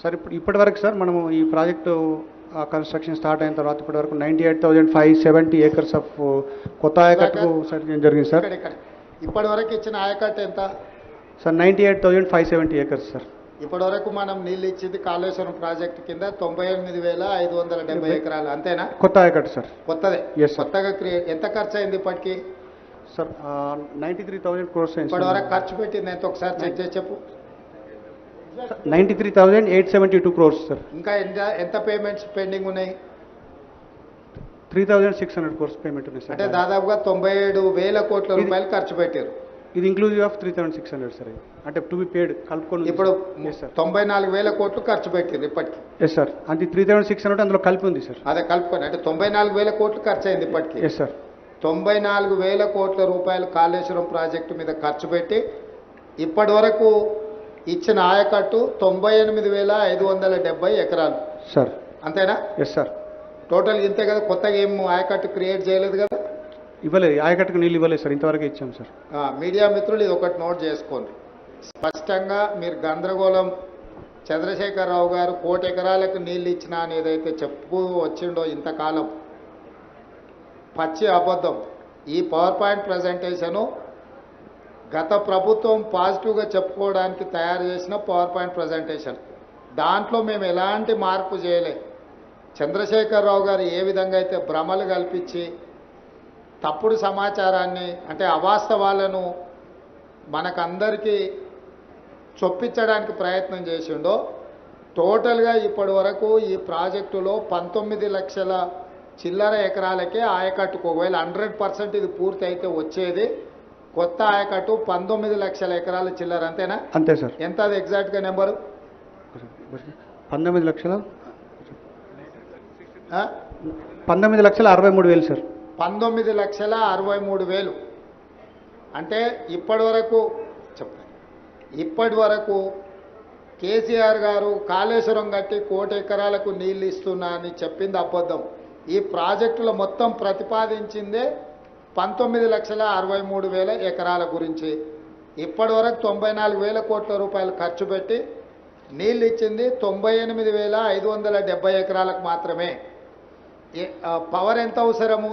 Sir ఇప్పుడు ఇప్పటి వరకు సార్ మనము ఈ ప్రాజెక్టు కన్స్ట్రక్షన్ స్టార్ట్ అయిన తర్వాత ఇప్పటి వరకు ninety eight thousand five seventy acres of కొత్త ఆయకట్టుకు చేయడం జరిగింది సార్. ఇప్పటి వరకు ఇచ్చిన ఆయకట్టు ఎంత? Sir ninety eight thousand five seventy acres sir. ఇప్పటి వరకు మనం నీళ్ళు ఇచ్చింది కాళేశ్వరం ప్రాజెక్టు కింద తొంభై ఎనిమిది వేల ఐదు వందల డెబ్బై ఎకరాలు. అంతేనా? కొత్త ఆయకట్టు సార్. కొత్తదే. కొత్తగా క్రియేట్ ఎంత ఖర్చు అయింది ఇప్పటికి? Sir ninety three thousand crores ఇప్పటి వరకు ఖర్చు పెట్టింది ఎంత? ఒకసారి చెక్ చేసి చెప్పు. Ninety three thousand eight seventy two crores sir. ఇంకా ఎంత ఎంత పేమెంట్స్ పెండింగ్ ఉన్నాయి? Three thousand six hundred crores payment ఉంది అంటే సార్ దాదాపుగా తొంభై ఏడు వేల కోట్ల రూపాయలు ఖర్చు పెట్టారు. ఇది inclusive of three thousand six hundred sir. అంటే టు బి పేడ్ కలుపుకొని ఇప్పుడు ఎస్ సార్. తొంభై నాలుగు వేల కోట్లు ఖర్చు పెట్టారు ఇప్పటికి. Yes sir. అంటే త్రీ థౌసండ్ సిక్స్ హండ్రెడ్ అందులో కలిపి ఉంది సార్. అదే కలుపుకొని అంటే తొంభై నాలుగు వేల కోట్లు ఖర్చు అయింది ఇప్పటికి. Yes sir. తొంభై నాలుగు వేల కోట్ల రూపాయలు కాళేశ్వరం ప్రాజెక్టు మీద ఖర్చు పెట్టి ఇప్పటి వరకు ఇచ్చిన ఆయకట్టు తొంభై ఎనిమిది వేల ఐదు వందల డెబ్బై ఎకరాలు. సార్ అంతేనా? ఎస్ సార్ టోటల్ ఇంతే కదా కొత్తగా ఏం ఆయకట్టు క్రియేట్ చేయలేదు కదా? ఇవ్వలేదు ఆయకట్టుకు నీళ్ళు ఇవ్వలేదు సార్ ఇంతవరకు ఇచ్చాం సార్ మీడియా మిత్రులు ఇది ఒకటి నోట్ చేసుకోండి. స్పష్టంగా మీరు గందరగోళం చంద్రశేఖరరావు గారు కోటి ఎకరాలకు నీళ్ళు ఇచ్చిన అని ఏదైతే చెప్పు వచ్చిండో ఇంతకాలం. పచ్చి అబద్ధం. ఈ పవర్ పాయింట్ ప్రజెంటేషను గత ప్రభుత్వం పాజిటివ్గా చెప్పుకోవడానికి తయారు చేసిన పవర్ పాయింట్ ప్రజెంటేషన్ దాంట్లో మేము ఎలాంటి మార్పు చేయలే. చంద్రశేఖరరావు గారు ఏ విధంగా అయితే భ్రమలు కల్పించి తప్పుడు సమాచారాన్ని అంటే అవాస్తవాలను మనకందరికీ చొప్పించడానికి ప్రయత్నం చేసిండో టోటల్గా ఇప్పటి వరకు ఈ ప్రాజెక్టులో పంతొమ్మిది లక్షల చిల్లర ఎకరాలకే ఆయకట్టుకోవాలి హండ్రెడ్ పర్సెంట్ ఇది పూర్తి అయితే వచ్చేది కొత్త ఆయకట్టు పంతొమ్మిది లక్షల ఎకరాల చిల్లర అంతేనా? అంతే సార్. ఎంత అది ఎగ్జాక్ట్గా నెంబరు? పంతొమ్మిది లక్షల? పంతొమ్మిది లక్షల అరవై మూడు వేలు సార్. పంతొమ్మిది లక్షల అరవై మూడు వేలు. అంటే ఇప్పటి వరకు చెప్పండి ఇప్పటి వరకు కేసీఆర్ గారు కాళేశ్వరం కట్టి కోటి ఎకరాలకు నీళ్ళు ఇస్తున్నా అని చెప్పింది అబద్ధం. ఈ ప్రాజెక్టులో మొత్తం ప్రతిపాదించిందే పంతొమ్మిది లక్షల అరవై మూడు వేల ఎకరాల గురించి ఇప్పటి వరకు తొంభై నాలుగు వేల కోట్ల రూపాయలు ఖర్చు పెట్టి నీళ్ళు ఇచ్చింది తొంభై ఎనిమిది వేల ఐదు వందల డెబ్బై ఎకరాలకు మాత్రమే. పవర్ ఎంత అవసరము?